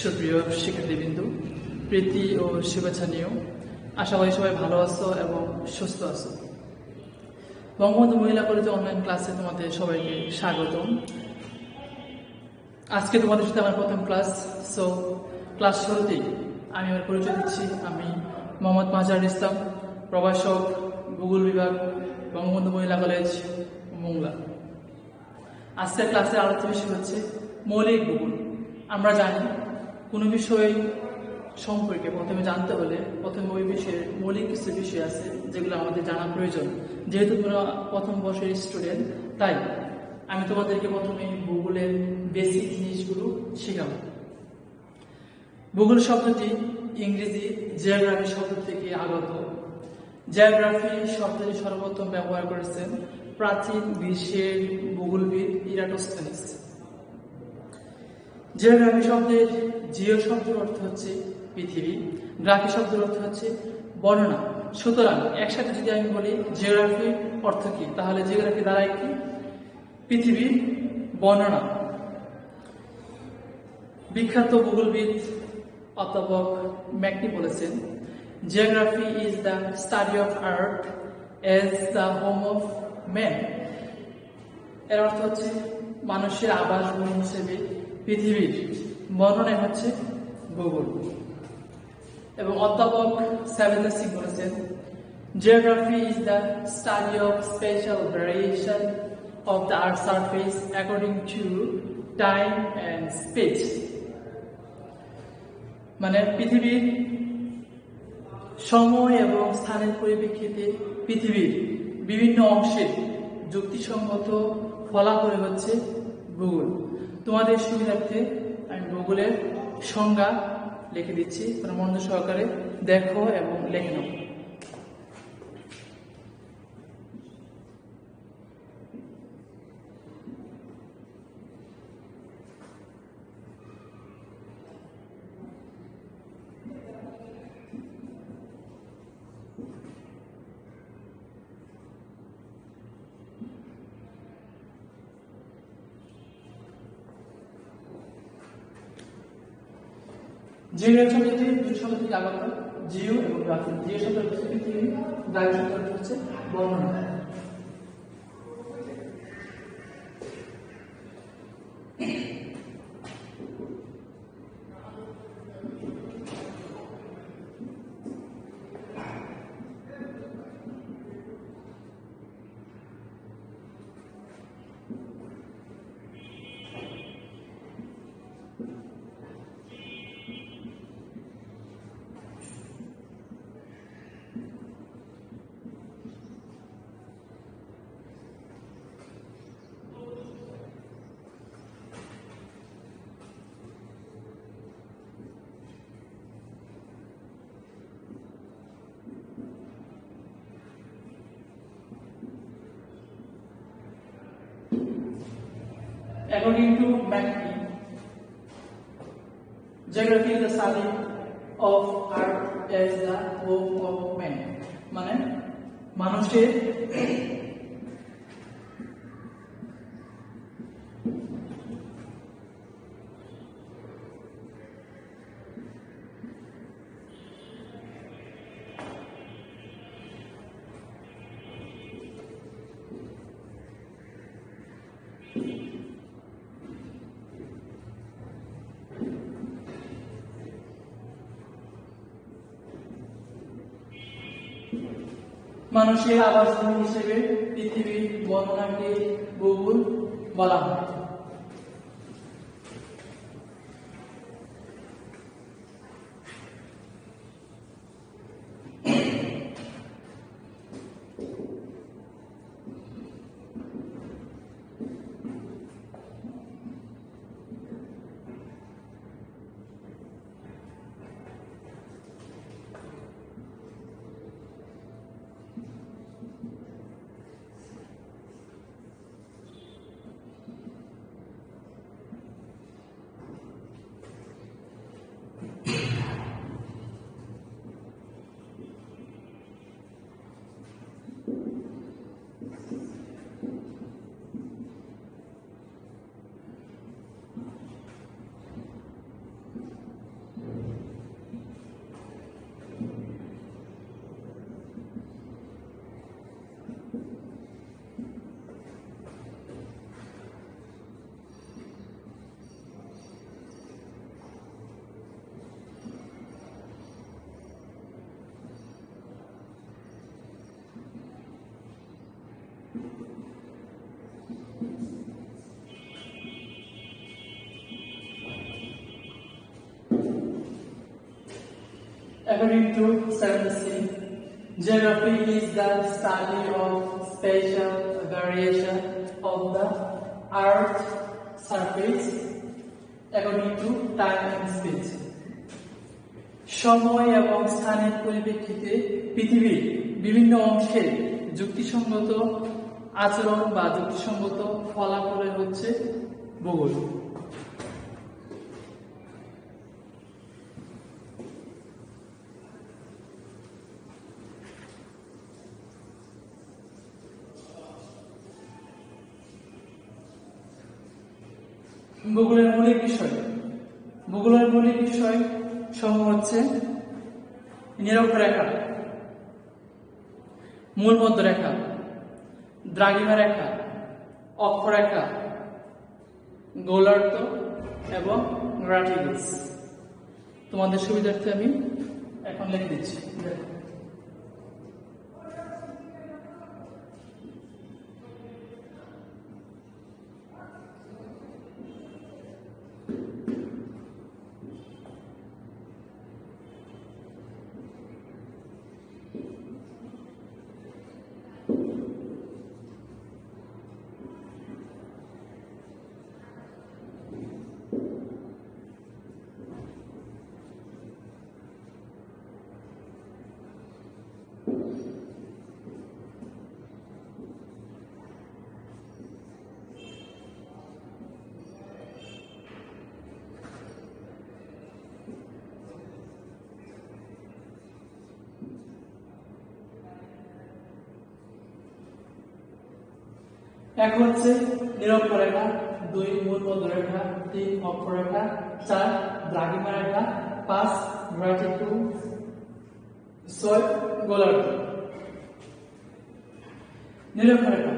সুপ্রিয় শিক্ষার্থীবৃন্দ, প্রীতি ও শুভেচ্ছা নিয়েও আশা করি সবাই ভালো আছো এবং সুস্থ আছো। বঙ্গবন্ধু মহিলা কলেজে অনলাইন ক্লাসে তোমাদের সবাইকে স্বাগতম। আজকে তোমাদের সাথে আমার প্রথম ক্লাস সো ক্লাস শুরুতেই আমি আমার পরিচয় দিচ্ছি। আমি মোহাম্মদ মাজার ইসলাম, প্রভাষক, ভূগোল বিভাগ, বঙ্গবন্ধু মহিলা কলেজ, মোংলা। আজকের ক্লাসের আলোচ্য বিষয় হচ্ছে মৌলিক ভূগোল। আমরা জানি কোনো বিষয় সম্পর্কে প্রথমে জানতে হলে প্রথমে ওই বিষয়ের মৌলিক কিছু বিষয় আছে যেগুলো আমাদের জানা প্রয়োজন। যেহেতু তোমরা প্রথম বর্ষের স্টুডেন্ট তাই আমি তোমাদেরকে প্রথমে ভূগোলের বেসিক জিনিসগুলো শেখাবো। ভূগোল শব্দটি ইংরেজি জিওগ্রাফি শব্দ থেকে আগত। জিওগ্রাফি শব্দটি সর্বপ্রথম ব্যবহার করেছেন প্রাচীন বিশ্বের ভূগোলবিদ ইরাটোস্থানিস। জিওগ্রাফি শব্দের জিও শব্দের অর্থ হচ্ছে পৃথিবী। গ্রাফি শব্দের অর্থ হচ্ছে বর্ণনা। সুতরাং একসাথে যদি আমি বলি জিওগ্রাফির অর্থ কি, তাহলে জিওগ্রাফি দ্বারাই কি? পৃথিবীর বর্ণনা। বিখ্যাত ভূগোলবিদ অধ্যাপক ম্যাকনি বলেছেন, geography is the study of earth as the home of man. এর অর্থ হচ্ছে মানুষের আবাসভূমি হিসেবে পৃথিবীর বর্ণনা হচ্ছে ভূগোল। এবং অধ্যাপক সেভেন্দ্র সিং বলেছেন geography is the study of spatial variation of the earth surface according to time and space মানে পৃথিবীর সময় এবং স্থানের পরিপ্রেক্ষিতে পৃথিবীর বিভিন্ন অংশে যুক্তিসঙ্গত ফলাফল হচ্ছে ভূগোল। তোমাদের সুবিধার্থে আমি ভূগোলের সংজ্ঞা লিখে দিচ্ছি। তোমরা মনোযোগ সহকারে দেখো এবং লেখে নাও। জিও শব্দটি দুই শব্দ থেকে জিও এবং গ্রাফি জিও শব্দ হচ্ছে পৃথিবী গ্রাফি শব্দ হচ্ছে বর্ণনা। According to McKee, geography is the study of earth as the home of man. মানে মানুষের মানুষের আবাসভূমি হিসেবে পৃথিবীর বর্ণনাকে বহুল বলা হয়। According to 7C, geography is the study of spatial variation of the Earth surface according to time and space. সময় এবং স্থানের পরিপ্রেক্ষিতে পৃথিবীর বিভিন্ন অংশের যুক্তিসঙ্গত আচরণ বা যুক্তিসঙ্গত ফলাফলের হচ্ছে ভূগোল ভূগোলের মৌলিক বিষয়। ভূগোলের মৌলিক বিষয় সমূহ হচ্ছে নিরক্ষরেখা। মূল মধ্যরেখা। দ্রাঘিমা রেখা। অক্ষরেখা। গোলার্ধ এবং গ্রাটিগস। তোমাদের সুবিধার্থে আমি এখন লিখে দিচ্ছি। এক হচ্ছে নিরক্ষরেখা দুই মূল মধ্যরেখা তিন অক্ষরেখা চার দ্রাঘিমা রেখা, পাঁচ গ্রাটিটু ছয় গোলার্ধ। নিরক্ষরেখা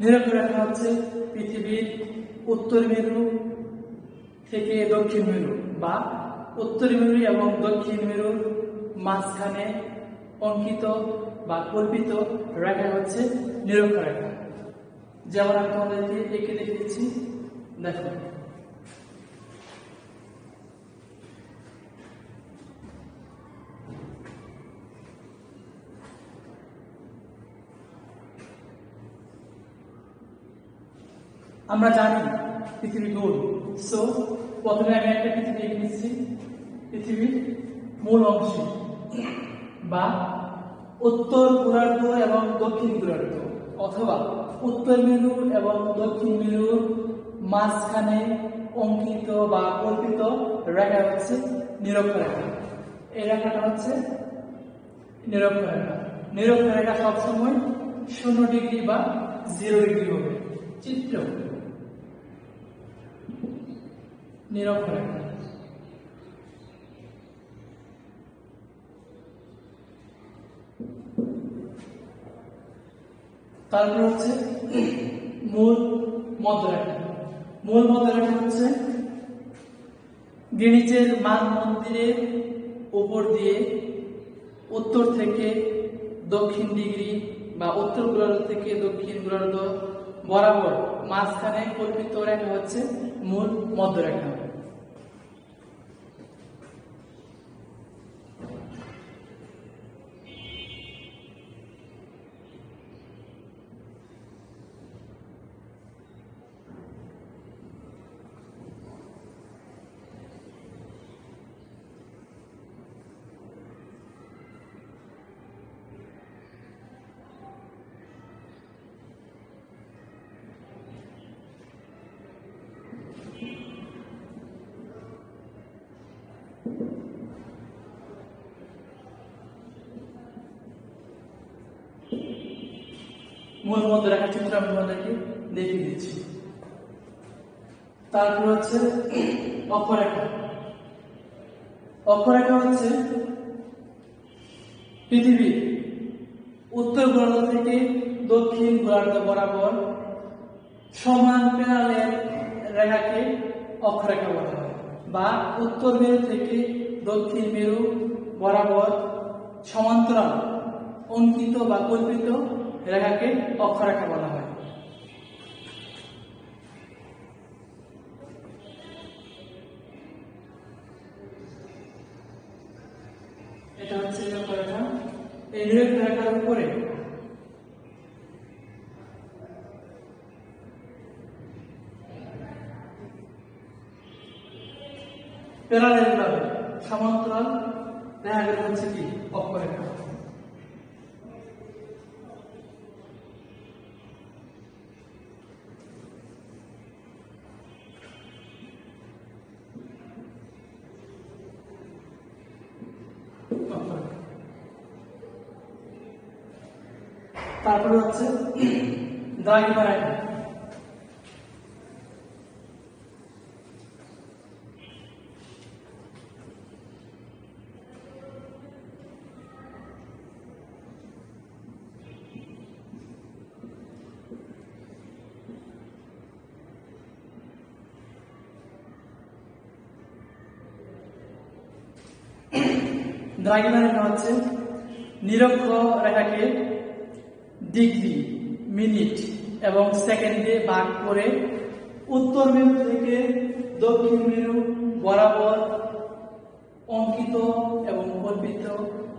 নিরক্ষরেখা হচ্ছে পৃথিবীর উত্তর মেরু থেকে দক্ষিণ মেরু বা উত্তর মেরু এবং দক্ষিণ মেরুর মাঝখানে অঙ্কিত বা কল্পিত রেখা হচ্ছে নিরক্ষরেখা যেমন আমি তোমাদেরকে এঁকে দেখে দিচ্ছি, দেখো। আমরা জানি পৃথিবী গোল। সো প্রথমে আমি একটা পৃথিবী এঁকে নিচ্ছি। পৃথিবীর মূল অংশ বা উত্তর গোলার্ধ এবং দক্ষিণ গোলার্ধ অথবা উত্তর মেরু এবং দক্ষিণ মেরুর মাঝখানে অঙ্কিত বা কল্পিত রেখা হচ্ছে নিরক্ষরেখা। এই রেখাটা হচ্ছে নিরক্ষরেখা। নিরক্ষরেখা সবসময় শূন্য ডিগ্রি বা জিরো ডিগ্রি হবে। চিত্র। নিরক্ষরেখা। তারপর হচ্ছে মূল মধ্যরেখা। মূল মধ্যরেখা হচ্ছে গ্রিনিচের মান মন্দিরের উপর দিয়ে উত্তর থেকে দক্ষিণ ডিগ্রি বা উত্তর গোলার্ধ থেকে দক্ষিণ গোলার্ধ বরাবর মাঝখানে কল্পিত রেখা হচ্ছে মূল মধ্যরেখা। মূল মধ্যরেখা চিত্র আমি তোমাদেরকে দেখিয়ে দিচ্ছি। তারপর হচ্ছে অক্ষরেখা। অক্ষরেখা হচ্ছে পৃথিবীর উত্তর গোলার্ধ থেকে দক্ষিণ গোলার্ধ বরাবর সমান প্যারালের রেখাকে অক্ষরেখা বলা হয় বা উত্তর মেরু থেকে দক্ষিণ মেরু বরাবর সমান্তরাল, অঙ্কিত বা কল্পিত রেখাকে অক্ষরেখা বলা হয়। এই নিরক্ষরেখার উপরে। তারপরে হচ্ছে দ্রাঘিমা রেখা দ্রাঘিমা রেখা হচ্ছে নিরক্ষ রেখাকে ডিগ্রি, মিনিট এবং সেকেন্ডে ভাগ করে উত্তর মেরু থেকে দক্ষিণ মেরু বরাবর অঙ্কিত এবং কল্পিত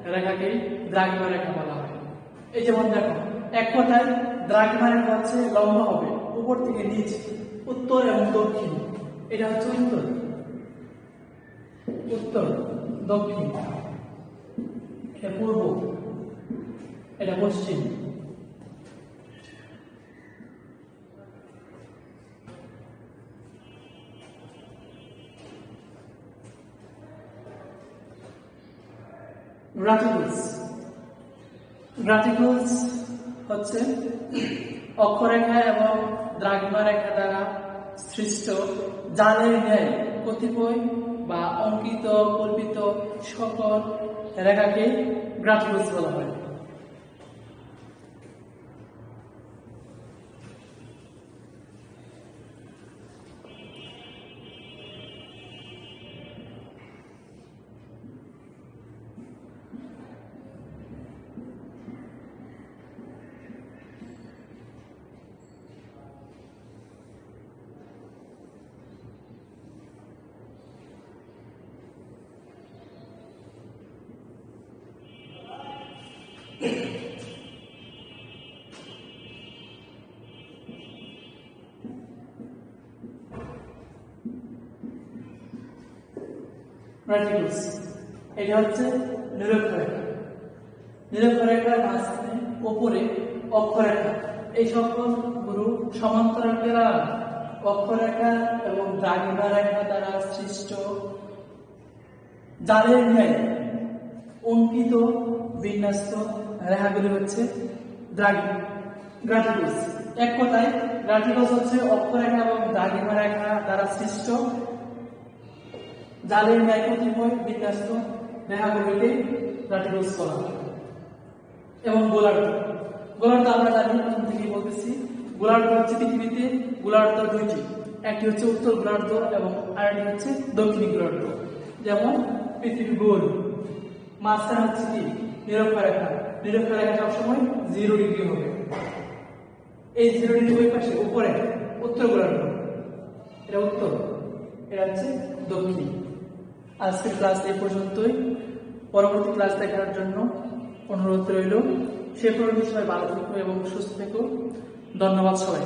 রেখাকে দ্রাঘিমা রেখা বলা হয়। এই যেমন দেখো, এক কথায় দ্রাঘিমা রেখা হচ্ছে লম্বা হবে, উপর থেকে নিচ, উত্তর এবং দক্ষিণ। এটা হচ্ছে উত্তর। উত্তর, দক্ষিণ। এটা পূর্ব। এটা পশ্চিম। গ্রাটিকুলস গ্রাটিকলস হচ্ছে অক্ষরেখা এবং দ্রাঘিমা রেখা দ্বারা সৃষ্ট জালের ন্যায় কতিপয় বা অঙ্কিত, কল্পিত সকল রেখাকে গ্রাটিকলস বলা হয়। রেটিকুলস এটা হচ্ছে নিরক্ষরেখা। নিরক্ষরেখার মাঝখানে উপরে অক্ষরেখা। এই সকল গুরু সমান্তরাল প্যারালাল অক্ষরেখা এবং দ্রাঘিমা রেখা দ্বারা সৃষ্ট জালের ন্যায় অঙ্কিত বিন্যস্ত রেখাগুলি হচ্ছে গ্রাটিকুলস এক কথায় গ্রাটিকুলস হচ্ছে অক্ষরেখা এবং দ্রাঘিমা রেখা দ্বারা সৃষ্ট জালের ন্যায় কতিপয় বিন্যস্ত রেখাগুলিকে গ্রাটিকুলস করা এবং গোলার্ধ। গোলার্ধ আমরা জানি, প্রথম থেকে বলতেছি, গোলার্ধ হচ্ছে পৃথিবীতে গোলার্ধ দুইটি। একটি হচ্ছে উত্তর গোলার্ধ এবং আরেকটি হচ্ছে দক্ষিণ গোলার্ধ। যেমন পৃথিবী গোল। মাঝখানে হচ্ছে কি? নিরক্ষরেখা। নিরক্ষরেখা সবসময় জিরো ডিগ্রি হবে। এই জিরো ডিগ্রি পাশে, উপরে, উত্তর গোলার্ধ। এটা উত্তর, এটা হচ্ছে দক্ষিণ। আজকের ক্লাস এই পর্যন্তই। পরবর্তী ক্লাস দেখার জন্য অনুরোধ রইল। সে পর্যন্ত সবাই ভালো থেকো এবং সুস্থ থেকো। ধন্যবাদ সবাই